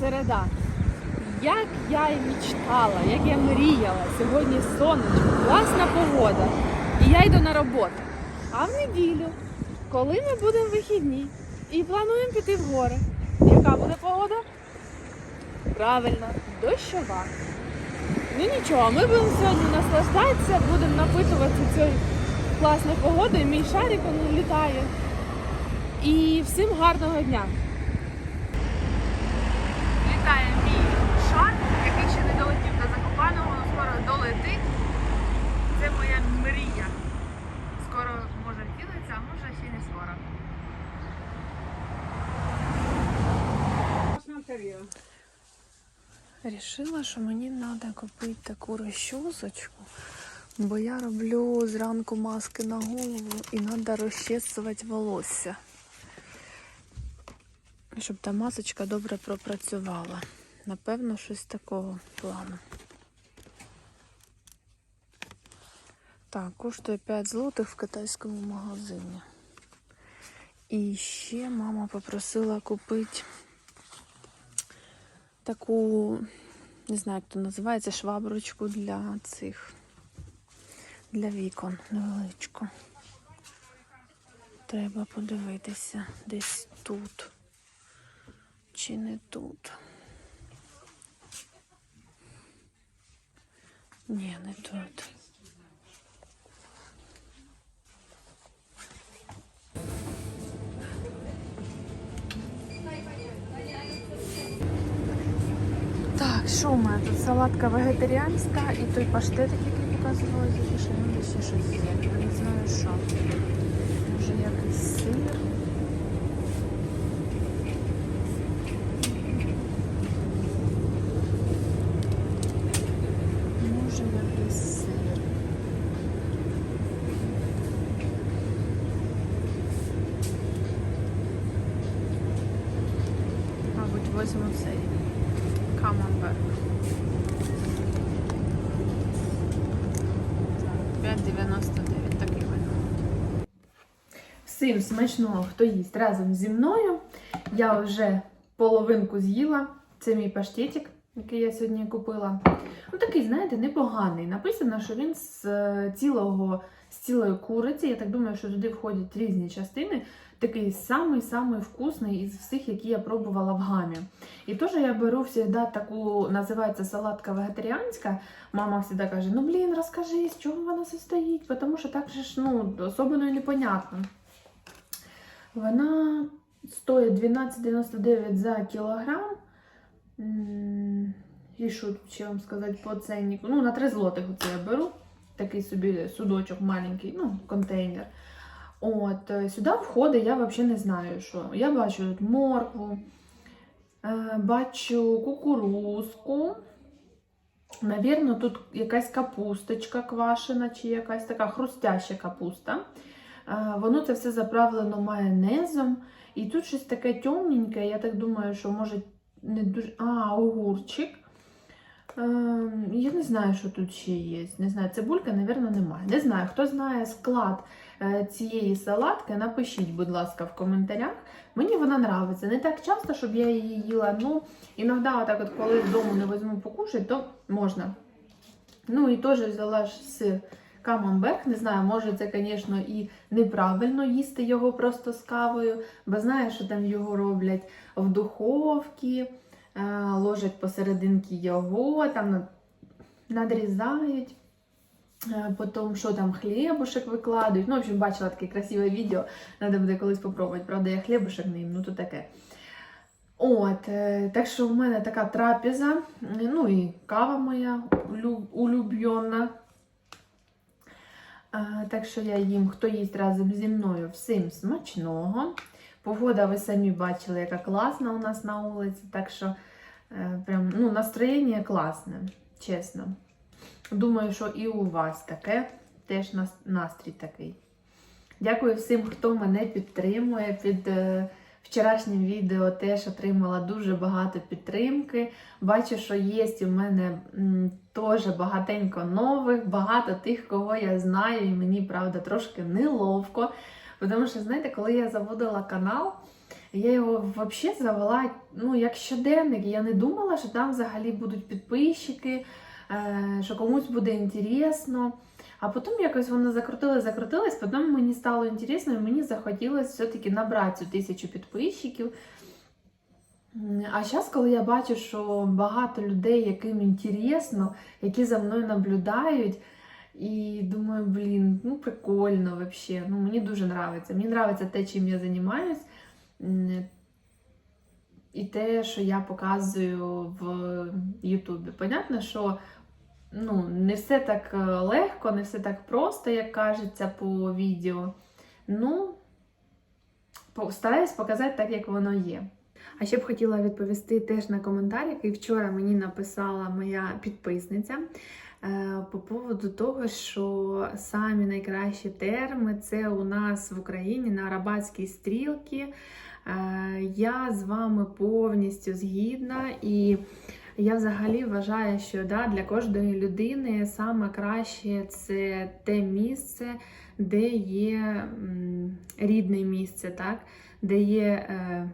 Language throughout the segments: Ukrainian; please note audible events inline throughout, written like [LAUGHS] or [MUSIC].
середа. Як я і мечтала, як я мріяла. Сьогодні сонечко, класна погода. І я йду на роботу. А в неділю, коли ми будемо вихідні і плануємо піти в гори. Яка буде погода? Правильно, дощова. Ну нічого, ми будемо сьогодні наслаждатися, будемо напитуватися цією класною погодою. Мій шарик літає. І всім гарного дня! Літає мій шар, який ще не долетів до Закопаного, але скоро долетить. Це моя мрія. Скоро може втілиться, а може ще не скоро. Рішила, що мені треба купити таку розчосочку, бо я роблю зранку маски на голову і треба розчесувати волосся. Щоб та масочка добре пропрацювала. Напевно, щось такого плану. Так, коштує 5 злотих в китайському магазині. І ще мама попросила купити таку, не знаю, як то називається, шваброчку для цих, для вікон невеличку. Треба подивитися десь тут. Чи не тут? Ні, не тут. У мене тут? Салатка вегетаріанська і той паштет, який показувала тільки що ну, ще щось. Я не знаю що. Може якийсь сир. Може якийсь сир. Мабуть, возьму цей камамбер. 5,99 такий варіант. Всім смачного, хто їсть разом зі мною. Я вже половинку з'їла. Це мій паштетик, який я сьогодні купила. Ну, такий, знаєте, непоганий. Написано, що він з е, цілого, з цілої куриці. Я так думаю, що туди входять різні частини. Такий самий-самий вкусний із всіх, які я пробувала в гамі. І теж я беру завжди таку, називається салатка вегетаріанська. Мама завжди каже: ну блін, розкажи, з чого вона состоїть, тому що так же ж ну, особливо непонятно. Вона стоїть 12,99 за кілограм. І що тут ще вам сказати по ценнику? Ну, на 3 злотих оце я беру. Такий собі судочок маленький, ну, контейнер. От, е, сюди входить, я взагалі не знаю, що. Я бачу тут моркву, е, бачу кукурузку. Навірно, тут якась капусточка квашена, чи якась така хрустяща капуста. Воно це все заправлено майонезом. І тут щось таке темненьке, я так думаю, що може не дуже. А, огурчик. Е, Я не знаю, що тут ще є. Не знаю, цибулька, мабуть, немає. Не знаю, хто знає склад е, цієї салатки, напишіть, будь ласка, в коментарях. Мені вона нравиться. Не так часто, щоб я її їла. Ну, іноді, отак от, коли вдома не візьму покушати, то можна. Ну і теж взяла ж сир камамбек. Не знаю, може це, звісно, і неправильно їсти його просто з кавою, бо знаєш, що там його роблять в духовці, е, ложать посерединки його, там надрізають. Е, Потім, що там, хлібушек викладають. Ну, в общем, бачила таке красиве відео. Треба буде колись попробувати. Правда, я хлібушек не їм, ну то таке. От, е, так що в мене така трапеза, ну і кава моя улю- улюблена. Так що я їм, хто їсть разом зі мною, всім смачного. Погода, ви самі бачили, яка класна у нас на вулиці. Так що е, прям, ну, настроєння класне, чесно. Думаю, що і у вас таке, теж настрій такий. Дякую всім, хто мене підтримує. Під е, вчорашнім відео теж отримала дуже багато підтримки. Бачу, що є у мене теж багатенько нових, багато тих, кого я знаю, і мені, правда, трошки неловко. Тому що, знаєте, коли я заводила канал, Я його взагалі завела ну, як щоденник. Я не думала, що там взагалі будуть підписчики, е, що комусь буде інтересно. А потім якось воно закрутилось, закрутилось, потім мені стало інтересно, і мені захотілося все-таки набрати цю тисячу підписчиків. А зараз, коли я бачу, що багато людей, яким інтересно, які за мною наблюдають, і думаю, блін, ну прикольно вообще. Ну, мені дуже подобається. Мені подобається те, чим я займаюсь. І те, що я показую в Ютубі. Понятно, що ну, не все так е, легко, не все так просто, як кажеться по відео. Ну, стараюсь показати так, як воно є. А ще б хотіла відповісти теж на коментар, який вчора мені написала моя підписниця. е, По поводу того, що самі найкращі терми це у нас в Україні на Арабатській стрілці. Е, Я з вами повністю згідна, і я взагалі вважаю, що да, для кожної людини саме краще це те місце, де є рідне місце, так? де є. Е,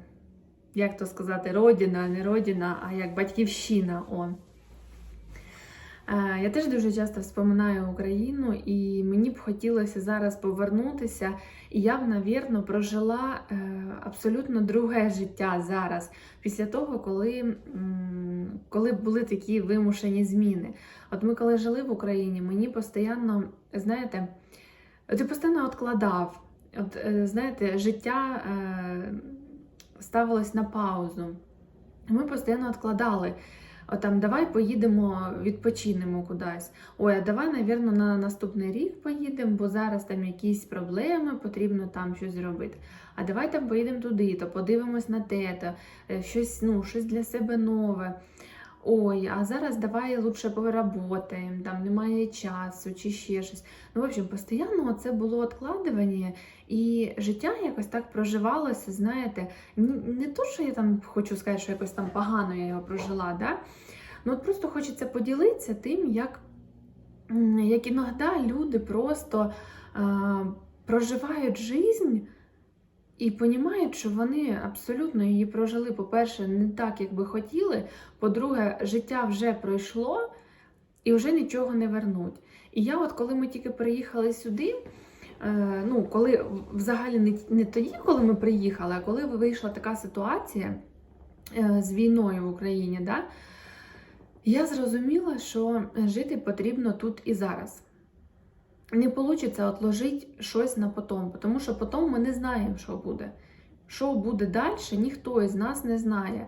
як то сказати, родина, не родина, а як батьківщина. О. Я теж дуже часто вспоминаю Україну, і мені б хотілося зараз повернутися. І я б, навірно, прожила е, абсолютно друге життя зараз, після того, коли, коли були такі вимушені зміни. От ми, коли жили в Україні, мені постійно, знаєте, ти постійно відкладав. От, е, знаєте, життя е, ставилось на паузу. Ми постійно відкладали. Там, давай поїдемо, відпочинемо кудись. Ой, а давай, навірно, на наступний рік поїдемо, бо зараз там якісь проблеми, потрібно там щось зробити. А давай там поїдемо туди, то подивимось на те, то е, щось, ну, щось для себе нове. Ой, а зараз давай лучше поработаємо, там немає часу чи ще щось. Ну, в общем, постійно це було відкладування, і життя якось так проживалося, знаєте, не то, що я там хочу сказати, що якось там погано я його прожила, да? ну от просто хочеться поділитися тим, як, як іноді люди просто а, проживають жизнь і розуміють, що вони абсолютно її прожили, по-перше, не так, як би хотіли. По-друге, життя вже пройшло і вже нічого не вернуть. І я, от коли ми тільки приїхали сюди, е, ну, коли взагалі не, не тоді, коли ми приїхали, а коли вийшла така ситуація е, з війною в Україні, да, я зрозуміла, що жити потрібно тут і зараз. Не вийде відложити щось на потом, тому що потім ми не знаємо, що буде. Що буде далі, ніхто із нас не знає.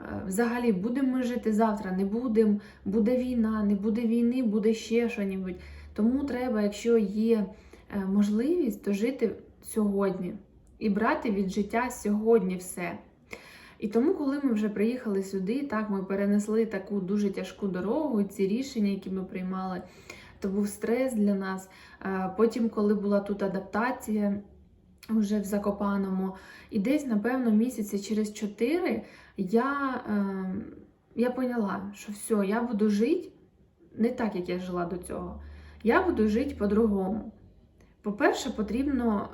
Е, Взагалі, будемо ми жити завтра, не будемо, буде війна, не буде війни, буде ще щось. Тому треба, якщо є е, можливість, то жити сьогодні і брати від життя сьогодні все. І тому, коли ми вже приїхали сюди, так ми перенесли таку дуже тяжку дорогу, ці рішення, які ми приймали, то був стрес для нас. Е, Потім, коли була тут адаптація вже в Закопаному, і десь, напевно, місяця через чотири я, е, я поняла, що все, я буду жити не так, як я жила до цього. Я буду жити по-другому. По-перше, потрібно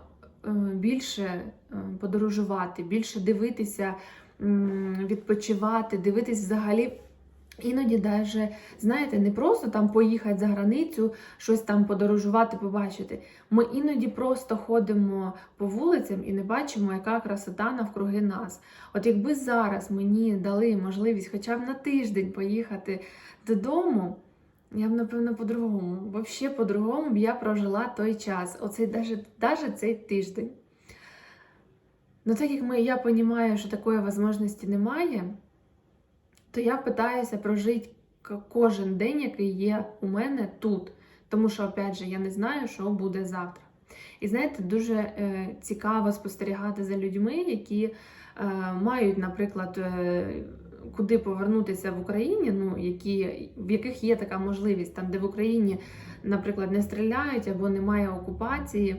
е, більше подорожувати, більше дивитися, відпочивати, дивитись взагалі. Іноді даже, знаєте, не просто там поїхати за границю, щось там подорожувати, побачити. Ми іноді просто ходимо по вулицям і не бачимо, яка красота навкруги нас. От якби зараз мені дали можливість хоча б на тиждень поїхати додому, я б, напевно, по-другому. Взагалі по-другому б я прожила той час, оцей даже, цей тиждень. Ну, так як ми, я розумію, що такої можливості немає, то я питаюся прожити кожен день, який є у мене тут. Тому що, опять же, я не знаю, що буде завтра. І знаєте, дуже е, цікаво спостерігати за людьми, які е, мають, наприклад, е, куди повернутися в Україні, ну, які, в яких є така можливість, там, де в Україні, наприклад, не стріляють або немає окупації.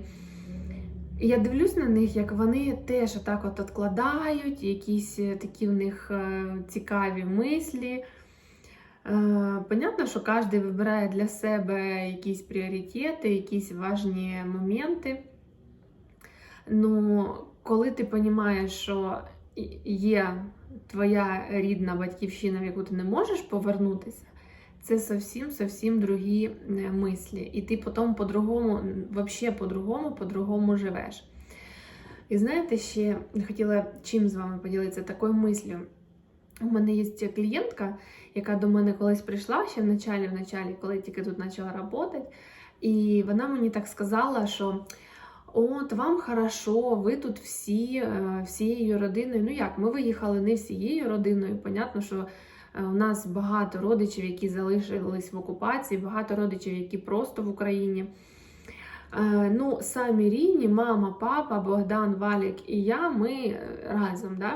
Я дивлюсь на них, як вони теж отак от відкладають, якісь е, такі в них е, цікаві мислі. Е, Понятно, що кожен вибирає для себе якісь пріоритети, якісь важні моменти. Ну, коли ти розумієш, що є твоя рідна батьківщина, в яку ти не можеш повернутися, це зовсім зовсім другі е, мислі. І ти потім по-другому, взагалі по-другому, по-другому живеш. І знаєте, ще хотіла чим з вами поділитися такою мислю. У мене є клієнтка, яка до мене колись прийшла ще в началі, в началі, коли тільки тут почала працювати. І вона мені так сказала, що от вам хорошо, ви тут всі, е, всією родиною. Ну як, ми виїхали не всією родиною. Понятно, що у нас багато родичів, які залишились в окупації, багато родичів, які просто в Україні. Е, Ну, самі рідні, мама, папа, Богдан, Валік і я, ми е, разом. Да?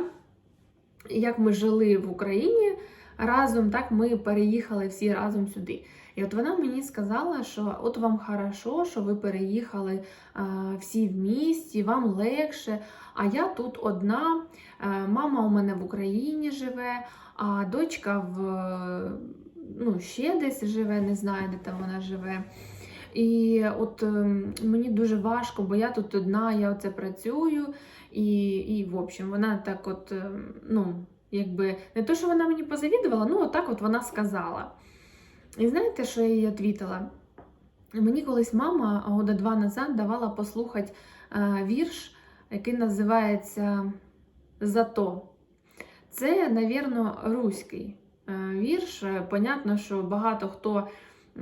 Як ми жили в Україні разом, так ми переїхали всі разом сюди. І от вона мені сказала, що от вам хорошо, що ви переїхали е, всі в місті, вам легше. А я тут одна. Е, мама у мене в Україні живе, а дочка в е, ну, ще десь живе, не знаю, де там вона живе. І от ем, мені дуже важко, бо я тут одна, я оце працюю, і, і в общем, вона так от, ем, ну, якби, не то, що вона мені позавідувала, ну, отак от вона сказала. І знаєте, що я їй відповіла? Мені колись мама года два назад давала послухати е, вірш, який називається Зато. Це, навірно, руський е, вірш. Е, Понятно, що багато хто е,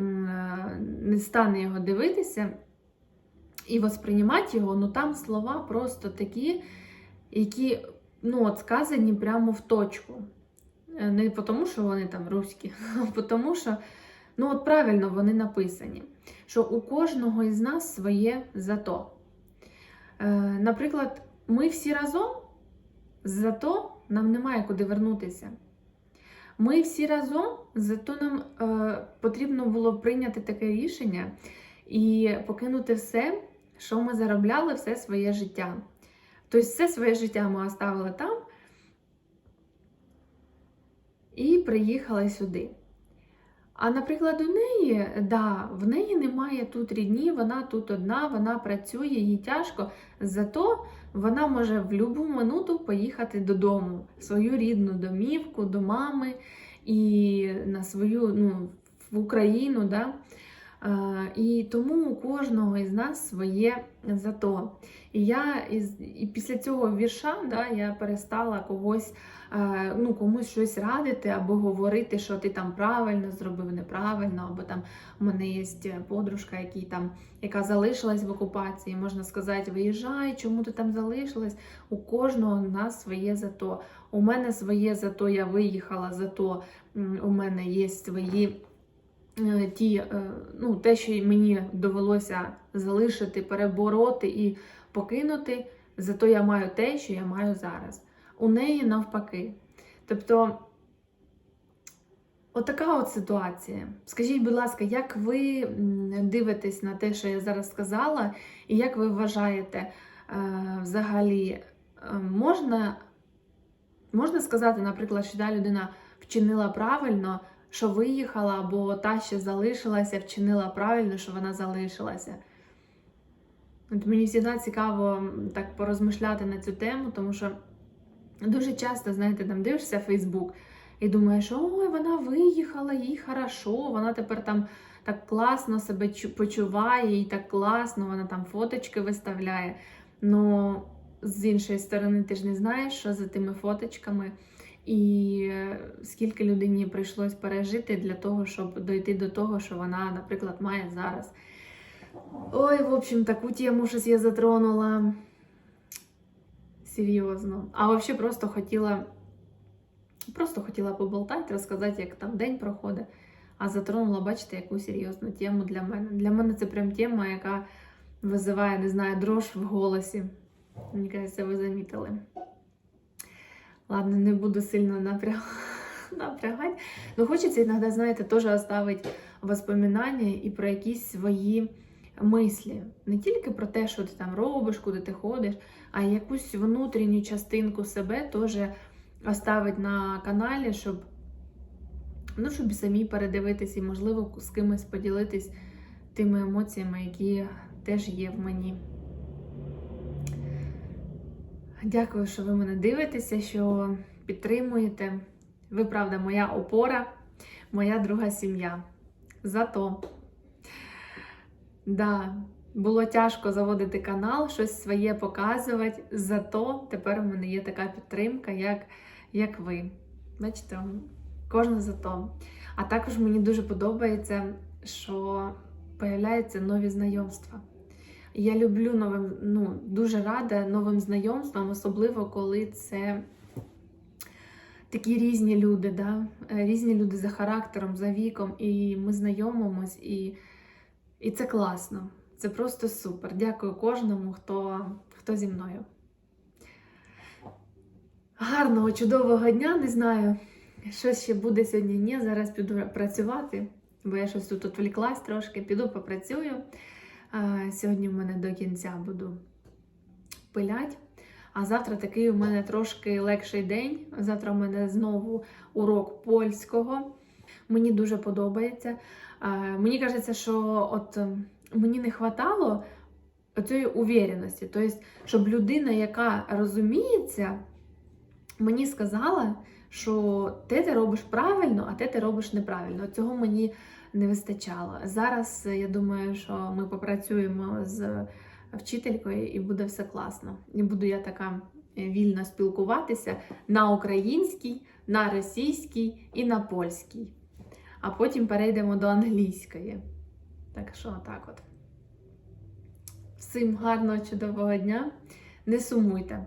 не стане його дивитися і восприймати його, ну там слова просто такі, які ну, от сказані прямо в точку. Не тому, що вони там руські, а тому, що ну, от правильно вони написані, що у кожного із нас своє зато. Е, Наприклад, ми всі разом, зато нам немає куди вернутися. Ми всі разом, зато нам е, потрібно було прийняти таке рішення і покинути все, що ми заробляли все своє життя. Тобто, все своє життя ми оставили там і приїхали сюди. А наприклад, у неї, да, в неї немає тут рідні, вона тут одна, вона працює, їй тяжко. Зато вона може в будь-яку минуту поїхати додому, в свою рідну домівку, до мами і на свою ну, в Україну. Да? Е, І тому у кожного із нас своє зато. І я із, і після цього вірша да, я перестала когось, е, ну, комусь щось радити або говорити, що ти там правильно зробив, неправильно, або там у мене є подружка, який там, яка залишилась в окупації, можна сказати, виїжджай, чому ти там залишилась? У кожного з нас своє зато. У мене своє зато, я виїхала, зато у мене є свої ті, е, ну, те, що мені довелося залишити, перебороти і покинути, зато я маю те, що я маю зараз. У неї навпаки. Тобто, отака от ситуація. Скажіть, будь ласка, як ви дивитесь на те, що я зараз сказала, і як ви вважаєте, е, взагалі, е, можна, можна сказати, наприклад, що та людина вчинила правильно, що виїхала, або та, що залишилася, вчинила правильно, що вона залишилася. От мені завжди цікаво так порозмишляти на цю тему, тому що дуже часто, знаєте, там дивишся Фейсбук і думаєш, ой, вона виїхала, їй хорошо, вона тепер там так класно себе почуває, їй так класно, вона там фоточки виставляє. Ну, з іншої сторони, ти ж не знаєш, що за тими фоточками. І скільки людині прийшлось пережити для того, щоб дойти до того, що вона, наприклад, має зараз. Ой, в общем, таку тему щось я затронула. Серйозно. А взагалі просто хотіла, просто хотіла поболтати, розказати, як там день проходить. А затронула, бачите, яку серйозну тему для мене. Для мене це прям тема, яка визиває, не знаю, дрож в голосі. Мені кажеться, ви замітили. Ладно, не буду сильно напряг... [LAUGHS] напрягати. Но хочеться іноді, знаєте, теж оставити воспоминання і про якісь свої мислі. Не тільки про те, що ти там робиш, куди ти ходиш, а якусь внутрішню частинку себе теж оставити на каналі, щоб, ну, щоб самі передивитись і, можливо, з кимось поділитись тими емоціями, які теж є в мені. Дякую, що ви мене дивитеся, що підтримуєте. Ви, правда, моя опора, моя друга сім'я. Зато, да, було тяжко заводити канал, щось своє показувати. Зато тепер у мене є така підтримка, як, як ви. Бачите, кожна зато. А також мені дуже подобається, що появляються нові знайомства. Я люблю новим, ну, дуже рада новим знайомствам, особливо коли це такі різні люди, да? Е, різні люди за характером, за віком, і ми знайомимось, і, і це класно. Це просто супер. Дякую кожному, хто, хто зі мною. Гарного, чудового дня, не знаю, що ще буде сьогодні. Ні, зараз піду працювати, бо я щось тут відволіклась трошки, піду попрацюю. Сьогодні в мене до кінця буду пилять. А завтра такий у мене трошки легший день. Завтра у мене знову урок польського. Мені дуже подобається. Мені кажеться, що от ем, мені не хватало цієї увіреності. Тобто, щоб людина, яка розуміється, мені сказала, що те ти робиш правильно, а те ти робиш неправильно. Цього мені не вистачало. Зараз е, я думаю, що ми попрацюємо з вчителькою і буде все класно. І буду я така е, вільно спілкуватися на українській, на російській і на польській. А потім перейдемо до англійської. Так що, так от. Всім гарного, чудового дня. Не сумуйте.